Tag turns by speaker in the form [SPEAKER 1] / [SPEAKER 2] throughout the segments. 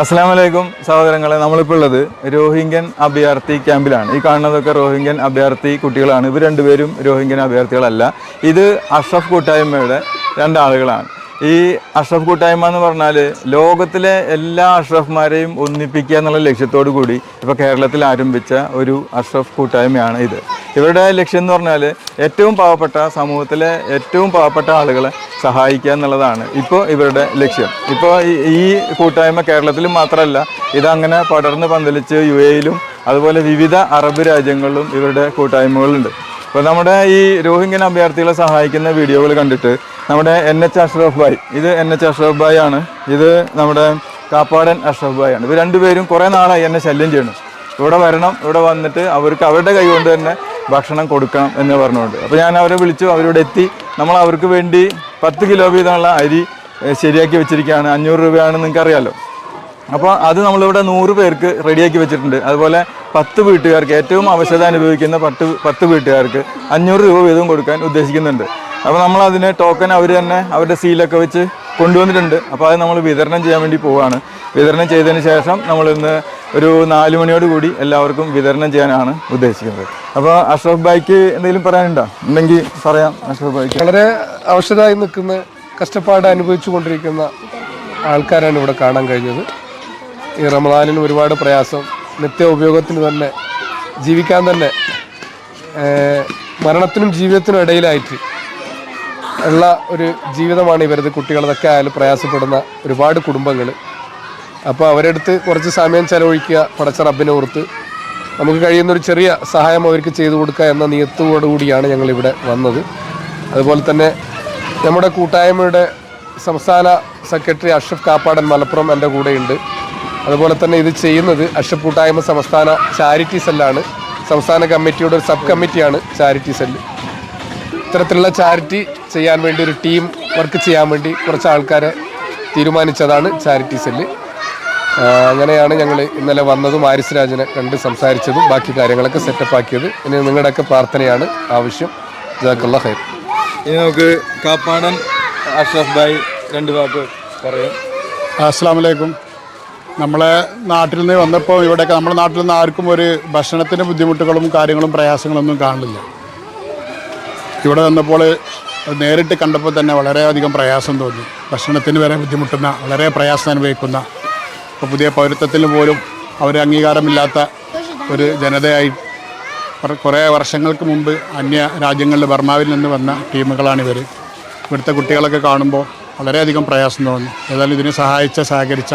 [SPEAKER 1] അസ്സാം വലൈക്കും സഹോദരങ്ങളെ നമ്മളിപ്പോൾ ഉള്ളത് രോഹിംഗ്യൻ അഭയാർത്ഥി ക്യാമ്പിലാണ്. ഈ കാണുന്നതൊക്കെ രോഹിംഗ്യൻ അഭയാർത്ഥി കുട്ടികളാണ്. ഇവർ രണ്ടുപേരും രോഹിംഗ്യൻ അഭയാർത്ഥികളല്ല. ഇത് അഷ്റഫ് കൂട്ടായ്മയുടെ രണ്ടാളുകളാണ്. ഈ അഷ്റഫ് കൂട്ടായ്മ എന്ന് പറഞ്ഞാൽ ലോകത്തിലെ എല്ലാ അഷ്റഫ്മാരെയും ഒന്നിപ്പിക്കുക എന്നുള്ള ലക്ഷ്യത്തോടു കൂടി ഇപ്പോൾ കേരളത്തിൽ ആരംഭിച്ച ഒരു അഷ്റഫ് കൂട്ടായ്മയാണ് ഇത്. ഇവരുടെ ലക്ഷ്യം എന്ന് പറഞ്ഞാൽ ഏറ്റവും പാവപ്പെട്ട സമൂഹത്തിലെ ഏറ്റവും പാവപ്പെട്ട ആളുകളെ സഹായിക്കുക എന്നുള്ളതാണ് ഇപ്പോൾ ഇവരുടെ ലക്ഷ്യം. ഇപ്പോൾ ഈ- കൂട്ടായ്മ കേരളത്തിൽ മാത്രമല്ല ഇതങ്ങനെ പടർന്ന് പന്തലിച്ച് യു എയിലും അതുപോലെ വിവിധ അറബ് രാജ്യങ്ങളിലും ഇവരുടെ കൂട്ടായ്മകളുണ്ട്. അപ്പോൾ നമ്മുടെ ഈ രോഹിംഗ്യൻ അഭയാർത്ഥികളെ സഹായിക്കുന്ന വീഡിയോകൾ കണ്ടിട്ട് നമ്മുടെ എൻ എച്ച് അഷ്റഫ് ഭായ് ഇത് എൻ എച്ച് അഷ്റഫ് ഭായ് ആണ്. ഇത് നമ്മുടെ കാപ്പാടൻ അഷ്റഫ് ഭായ് ആണ്. ഇവർ രണ്ടുപേരും കുറേ നാളായി എന്നെ ശല്യം ചെയ്യണം ഇവിടെ വരണം ഇവിടെ വന്നിട്ട് അവർക്ക് അവരുടെ കൈ കൊണ്ട് തന്നെ ഭക്ഷണം കൊടുക്കണം എന്ന് പറഞ്ഞുകൊണ്ട്. അപ്പോൾ ഞാൻ അവരെ വിളിച്ചു അവരോട് എത്തി. നമ്മൾ അവർക്ക് വേണ്ടി പത്ത് കിലോ വീതമുള്ള അരി ശരിയാക്കി വെച്ചിരിക്കുകയാണ്. അഞ്ഞൂറ് രൂപയാണ് നിങ്ങൾക്ക് അറിയാലോ അപ്പോൾ അത് നമ്മളിവിടെ നൂറ് പേർക്ക് റെഡിയാക്കി വെച്ചിട്ടുണ്ട്. അതുപോലെ പത്ത് വീട്ടുകാർക്ക് ഏറ്റവും അവശത അനുഭവിക്കുന്ന പത്ത് പത്ത് വീട്ടുകാർക്ക് അഞ്ഞൂറ് രൂപ വീതം കൊടുക്കാൻ ഉദ്ദേശിക്കുന്നുണ്ട്. അപ്പോൾ നമ്മൾ അതിന് ടോക്കൺ അവർ തന്നെ അവരുടെ സീലൊക്കെ വെച്ച് കൊണ്ടുവന്നിട്ടുണ്ട്. അപ്പോൾ അത് നമ്മൾ വിതരണം ചെയ്യാൻ വേണ്ടി പോവുകയാണ് വിതരണം ചെയ്തതിന് ശേഷം നമ്മൾ ഇന്ന് ഒരു നാല് മണിയോട് കൂടി എല്ലാവർക്കും വിതരണം ചെയ്യാനാണ് ഉദ്ദേശിക്കുന്നത്. അപ്പോൾ അഷ്റഫ് ബായിക്ക് എന്തെങ്കിലും പറയാനുണ്ടോ? ഉണ്ടെങ്കിൽ പറയാം അഷ്റഫ് ബായിക്ക്
[SPEAKER 2] വളരെ അവശതായി നിൽക്കുന്ന കഷ്ടപ്പാട് അനുഭവിച്ചു കൊണ്ടിരിക്കുന്ന ആൾക്കാരാണ് ഇവിടെ കാണാൻ കഴിഞ്ഞത്. ഈ റമദാനിന് ഒരുപാട് പ്രയാസം നിത്യ ഉപയോഗത്തിന് തന്നെ ജീവിക്കാൻ തന്നെ മരണത്തിനും ജീവിതത്തിനും ഇടയിലായിട്ട് ഉള്ള ഒരു ജീവിതമാണ് ഇവരത് കുട്ടികളതൊക്കെ ആയാലും പ്രയാസപ്പെടുന്ന ഒരുപാട് കുടുംബങ്ങൾ അപ്പോൾ അവരെടുത്ത് കുറച്ച് സമയം ചെലവഴിക്കുക പടച്ച റബ്ബിനെ ഓർത്ത് നമുക്ക് കഴിയുന്ന ഒരു ചെറിയ സഹായം അവർക്ക് ചെയ്തു കൊടുക്കുക എന്ന നിയത്തോടുകൂടിയാണ് ഞങ്ങളിവിടെ വന്നത്. അതുപോലെ തന്നെ നമ്മുടെ കൂട്ടായ്മയുടെ സംസ്ഥാന സെക്രട്ടറി അഷ്റഫ് കാപ്പാടൻ മലപ്പുറം എന്റെ കൂടെയുണ്ട്. അതുപോലെ തന്നെ ഇത് ചെയ്യുന്നത് അഷ്റഫ് കൂട്ടായ്മ സംസ്ഥാന ചാരിറ്റി സെല്ലാണ്. സംസ്ഥാന കമ്മിറ്റിയുടെ ഒരു സബ് കമ്മിറ്റിയാണ് ചാരിറ്റി സെല്ല്. ഇത്തരത്തിലുള്ള ചാരിറ്റി ചെയ്യാൻ വേണ്ടി ഒരു ടീം വർക്ക് ചെയ്യാൻ വേണ്ടി കുറച്ച് ആൾക്കാരെ തീരുമാനിച്ചതാണ് ചാരിറ്റി സെല്ല്. അങ്ങനെയാണ് ഞങ്ങൾ ഇന്നലെ വന്നതും ആരിസ് രാജനെ കണ്ട് സംസാരിച്ചതും ബാക്കി കാര്യങ്ങളൊക്കെ സെറ്റപ്പ് ആക്കിയത്. ഇനി നിങ്ങളുടെയൊക്കെ പ്രാർത്ഥനയാണ് ആവശ്യം. ജാക്കുള്ള ഹൈർ
[SPEAKER 1] ഇനി നമുക്ക് കാപ്പാടൻ അഷ്റഫ് ഭായി രണ്ട് വാക്ക് പറയാം.
[SPEAKER 3] അസ്സാം വലൈക്കും നമ്മളെ നാട്ടിൽ നിന്ന് വന്നപ്പോൾ ഇവിടെയൊക്കെ നമ്മുടെ നാട്ടിൽ നിന്ന് ആർക്കും ഒരു ഭക്ഷണത്തിന് ബുദ്ധിമുട്ടുകളും കാര്യങ്ങളും പ്രയാസങ്ങളൊന്നും കാണില്ല. ഇവിടെ വന്നപ്പോൾ നേരിട്ട് കണ്ടപ്പോൾ തന്നെ വളരെയധികം പ്രയാസം തോന്നി. ഭക്ഷണത്തിന് വരെ ബുദ്ധിമുട്ടുന്ന വളരെ പ്രയാസം അനുഭവിക്കുന്ന ഇപ്പോൾ പുതിയ പൗരത്വത്തിൽ പോലും അവർ അംഗീകാരമില്ലാത്ത ഒരു ജനതയായി കുറേ വർഷങ്ങൾക്ക് മുമ്പ് അന്യ രാജ്യങ്ങളിൽ ബർമാവിൽ നിന്ന് വന്ന ടീമുകളാണ് ടീമുകളാണിവർ ഇവിടുത്തെ കുട്ടികളൊക്കെ കാണുമ്പോൾ വളരെയധികം പ്രയാസം തോന്നി. ഏതായാലും ഇതിനെ സഹായിച്ച സഹകരിച്ച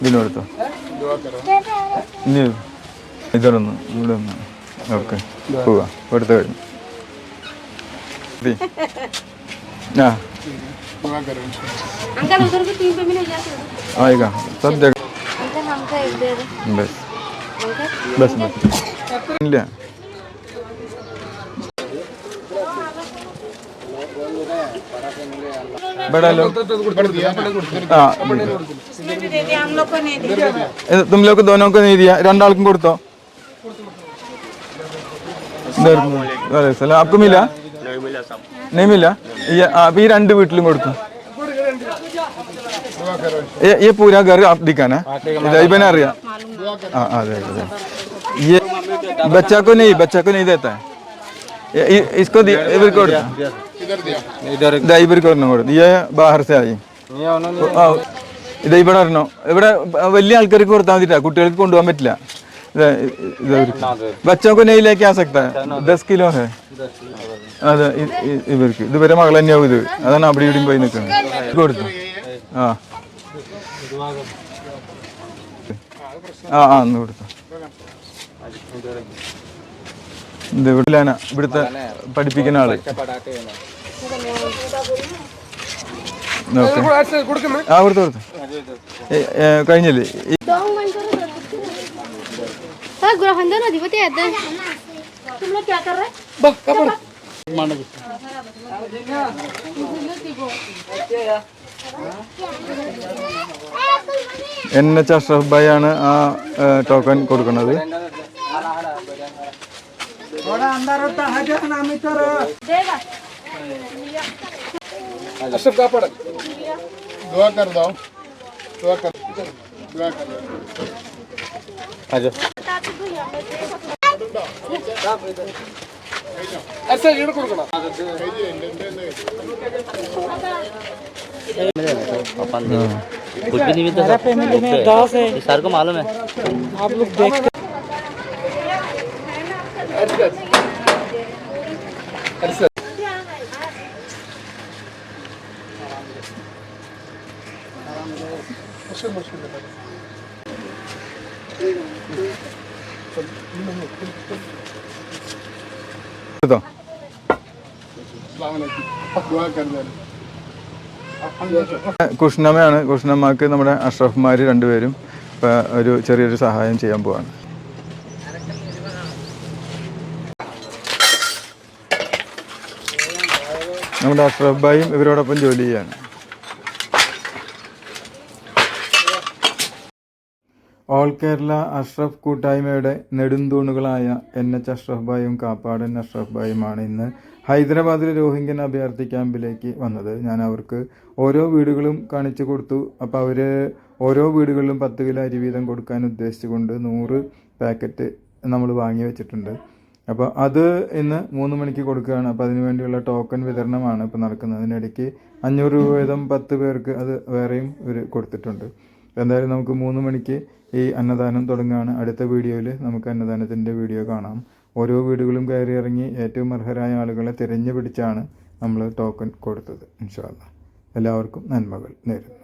[SPEAKER 1] ഇതിനെടുത്തോ ഇനി ഇതൊന്ന് ഇവിടെ ഒന്ന് ഓക്കെ. പോവാ. എടുത്ത് കഴിഞ്ഞു ആ. ആയിക്ക.
[SPEAKER 4] സബ്ജക്ട്.
[SPEAKER 1] ബസ്. ബസ് ഇല്ല. बड़ा लोग हाँ ഇത് तुम लोग को दोनों को नहीं दिया രണ്ടാൾക്കും കൊടുത്തോ ഇതായിരുന്നു. സലാം. आपको मिला नहीं मिला ये ആ, അപ്പൊ ഈ രണ്ട് വീട്ടിലും കൊടുത്തു ये ये पूरा घर आप दिखाना है इबन അറിയാം हाँ हाँ अरे अरे ये बच्चा को नहीं बच्चा को नहीं देता है ये- ये- इसको दिया इधर को ഇതാ ഇവിടെ വലിയ ആൾക്കാർക്ക് കൊടുത്താൽ മതിട്ടാ. കുട്ടികൾക്ക് കൊണ്ടുപോകാൻ പറ്റില്ല. ബച്ചോ को नहीं लेके आ അതെ ഇവർക്ക്. ഇത് വരെ മകൾ തന്നെയാവും ഇത്. അതാണ് അവിടെ ഇവിടെയും പോയി നിൽക്കുന്നത്. കൊടുത്തു? ആ. ആ ആ ഒന്ന് കൊടുത്തു. ഇത് ഇവിടെയാണ് ഇവിടുത്തെ പഠിപ്പിക്കുന്ന
[SPEAKER 2] ആൾ?
[SPEAKER 1] ആ കൊടുത്തു കൊടുത്തു ഏ, ഏ, കഴിഞ്ഞില്ലേ ഈ
[SPEAKER 4] हाँ ग्रहण अधिपति आता है तुम लोग क्या कर रहे हैं
[SPEAKER 2] ബാ, കാപ്പാട്.
[SPEAKER 1] എൻ अशोक
[SPEAKER 2] का पड़ा
[SPEAKER 3] दुआ कर दो। दुआ कर दुआ कर
[SPEAKER 2] अच्छा ये कौन
[SPEAKER 5] करा कुछ भी नहीं मिलता फैमिली में है सर। को मालूम है
[SPEAKER 3] आप लोग देखते Совершенно мужчина.
[SPEAKER 1] കുഷ്ണമ്മയാണ്. കുഷ്ണമ്മക്ക് നമ്മുടെ അഷ്റഫ്മാര് രണ്ടുപേരും ഒരു ചെറിയൊരു സഹായം ചെയ്യാൻ പോവാണ്. നമ്മുടെ അഷ്റഫ് ഭായും ഇവരോടൊപ്പം ജോലി ചെയ്യാണ്. ഓൾ കേരള അഷ്റഫ് കൂട്ടായ്മയുടെ നെടുന്തൂണുകളായ എൻ എച്ച് അഷ്റഫ് ഭായും കാപ്പാടൻ അഷ്റഫ് ഭായുമാണ് ഇന്ന് ഹൈദരാബാദിലെ രോഹിംഗ്യൻ അഭയാർത്ഥി ക്യാമ്പിലേക്ക് വന്നത്. ഞാൻ അവർക്ക് ഓരോ വീടുകളും കാണിച്ചു കൊടുത്തു. അപ്പോൾ അവർ ഓരോ വീടുകളിലും പത്ത് കിലോ അരി വീതം കൊടുക്കാൻ ഉദ്ദേശിച്ചുകൊണ്ട് നൂറ് പാക്കറ്റ് നമ്മൾ വാങ്ങി വെച്ചിട്ടുണ്ട്. അപ്പോൾ അത് ഇന്ന് മൂന്ന് മണിക്ക് കൊടുക്കുകയാണ്. അപ്പോൾ അതിനു വേണ്ടിയുള്ള ടോക്കൺ വിതരണമാണ് ഇപ്പോൾ നടക്കുന്നത്. അതിനിടയ്ക്ക് അഞ്ഞൂറ് രൂപ വീതം പത്ത് പേർക്ക് അത് വേറെയും ഇവർ കൊടുത്തിട്ടുണ്ട്. എന്തായാലും നമുക്ക് മൂന്ന് മണിക്ക് ഈ അന്നദാനം തുടങ്ങുകയാണ് അടുത്ത വീഡിയോയിൽ നമുക്ക് അന്നദാനത്തിന്റെ വീഡിയോ കാണാം. ഓരോ വീടുകളും കയറി ഇറങ്ങി ഏറ്റവും അർഹരായ ആളുകളെ തിരഞ്ഞു പിടിച്ചാണ് നമ്മൾ ടോക്കൺ കൊടുത്തത് ഇൻഷാല്ല എല്ലാവർക്കും നന്മകൾ നേരുന്നു.